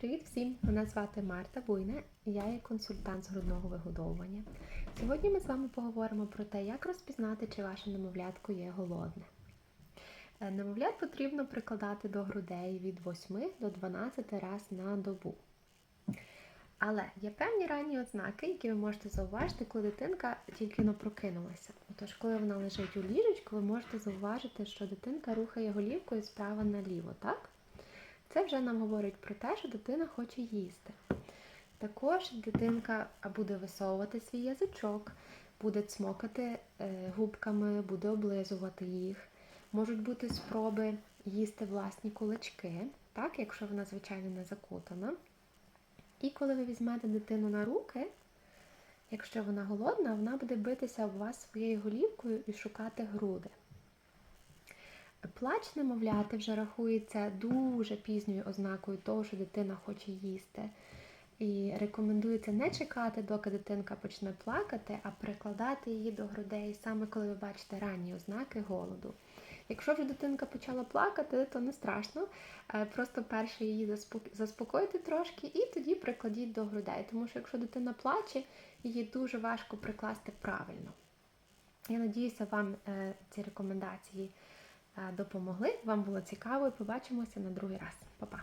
Привіт всім! Мене звати Марта Буйне, і я є консультант з грудного вигодовування. Сьогодні ми з вами поговоримо про те, як розпізнати, чи ваше немовлятко є голодне. Немовлят потрібно прикладати до грудей від 8 до 12 разів на добу. Але є певні ранні ознаки, які ви можете зауважити, коли дитинка тільки но прокинулася. Отож, коли вона лежить у ліжечку, ви можете зауважити, що дитинка рухає голівкою справа наліво, так? Це вже нам говорить про те, що дитина хоче їсти. Також дитинка буде висовувати свій язичок, буде цмокати е, губками, буде облизувати їх. Можуть бути спроби їсти власні кулачки, так, якщо вона, звичайно, не закутана. І коли ви візьмете дитину на руки, якщо вона голодна, вона буде битися об вас своєю голівкою і шукати груди. Плач немовляти вже рахується дуже пізньою ознакою того, що дитина хоче їсти. І рекомендується не чекати, доки дитинка почне плакати, а прикладати її до грудей саме коли ви бачите ранні ознаки голоду. Якщо вже дитинка почала плакати, то не страшно. Е, Просто перше її заспокойте трошки і тоді прикладіть до грудей. Тому що якщо дитина плаче, її дуже важко прикласти правильно. Я надіюся, вам е, ці рекомендації допомогли. Вам було цікаво побачимося на другий раз. Па-па!